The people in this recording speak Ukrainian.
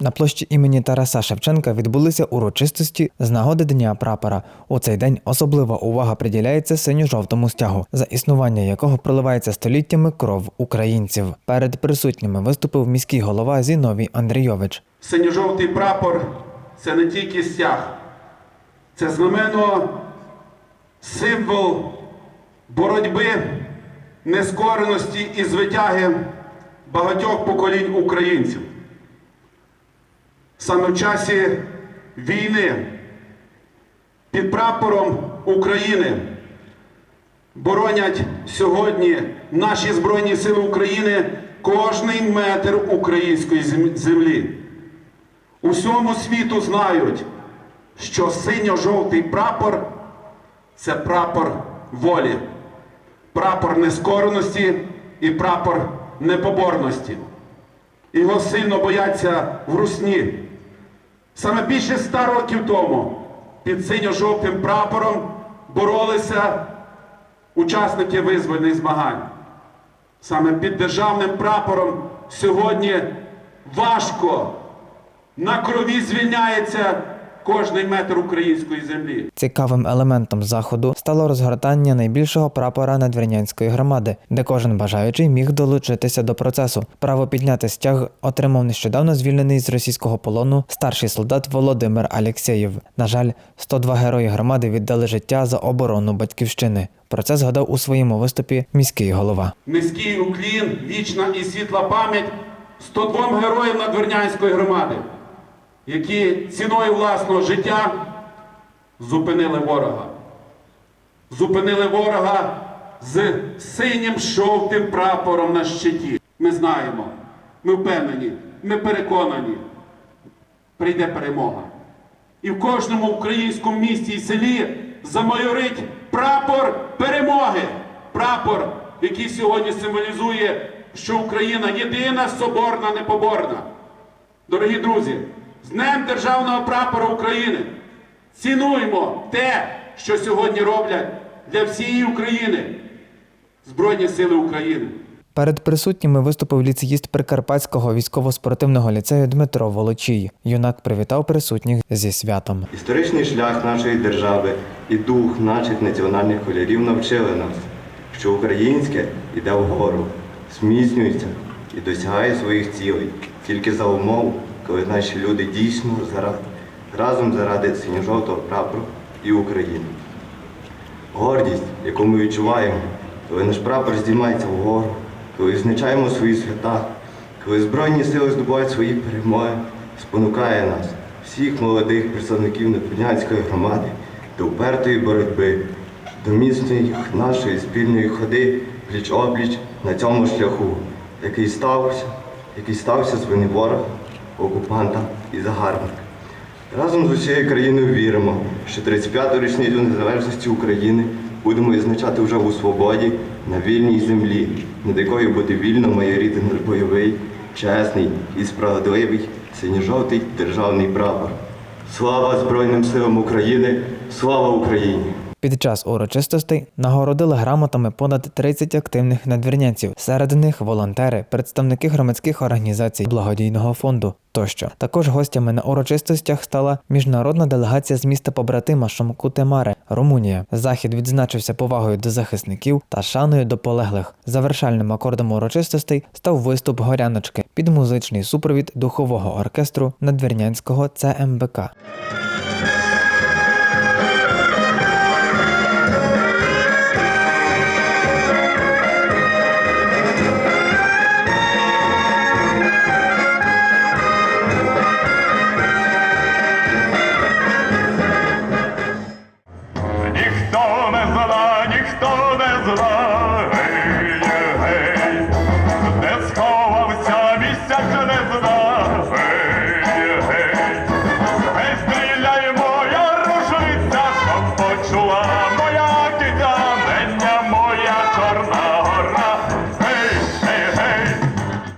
На площі імені Тараса Шевченка відбулися урочистості з нагоди Дня прапора. У цей день особлива увага приділяється синьо-жовтому стягу, за існування якого проливається століттями кров українців. Перед присутніми виступив міський голова Зіновій Андрійович. Синьо-жовтий прапор це не тільки стяг, це знамено символ боротьби, нескореності і звитяги багатьох поколінь українців. Саме в часі війни під прапором України боронять сьогодні наші Збройні Сили України кожний метр української землі. Усьому світу знають, що синьо-жовтий прапор це прапор волі, прапор нескореності і прапор непоборності. Його сильно бояться в русні. Саме більше ста років тому під синьо-жовтим прапором боролися учасники визвольних змагань. Саме під державним прапором сьогодні важко на крові звільняється кожний метр української землі. Цікавим елементом заходу стало розгортання найбільшого прапора надвірнянської громади, де кожен бажаючий міг долучитися до процесу. Право підняти стяг отримав нещодавно звільнений з російського полону старший солдат Володимир Алєксєєв. На жаль, 102 герої громади віддали життя за оборону батьківщини. Про це згадав у своєму виступі міський голова. Низький уклін, вічна і світла пам'ять 102 героям Надвірнянської громади, які ціною власного життя зупинили ворога. Зупинили ворога з синім жовтим прапором на щиті. Ми знаємо, ми впевнені, ми переконані, прийде перемога. І в кожному українському місті і селі замайорить прапор перемоги. Прапор, який сьогодні символізує, що Україна єдина, соборна, непоборна. Дорогі друзі, з Днем Державного прапора України цінуємо те, що сьогодні роблять для всієї України Збройні Сили України. Перед присутніми виступив ліцеїст Прикарпатського військово-спортивного ліцею Дмитро Волочій. Юнак привітав присутніх зі святом. Історичний шлях нашої держави і дух наших національних кольорів навчили нас, що українське йде вгору, зміцнюється і досягає своїх цілей тільки за умов, коли наші люди дійсно заради, разом заради синьо-жовтого прапору і України. Гордість, яку ми відчуваємо, коли наш прапор здіймається вгору, коли відзначаємо свої свята, коли Збройні сили здобувають свої перемоги, спонукає нас, всіх молодих представників Надвірнянської громади, до упертої боротьби, до міцної нашої спільної ходи пліч-опліч на цьому шляху, який стався, який стався з вини ворога, окупанта і загарбника. Разом з усією країною віримо, що 35-ту річницю незалежності України будемо відзначати вже у свободі на вільній землі, над якою буде вільно майоріти бойовий, чесний і справедливий синьо-жовтий державний прапор. Слава Збройним силам України! Слава Україні! Під час урочистостей нагородили грамотами понад 30 активних надвірнянців. Серед них волонтери, представники громадських організацій благодійного фонду тощо. Також гостями на урочистостях стала міжнародна делегація з міста побратима Шомкутемаре, Румунія. Захід відзначився повагою до захисників та шаною до полеглих. Завершальним акордом урочистостей став виступ горяночки під музичний супровід духового оркестру надвірнянського ЦМБК.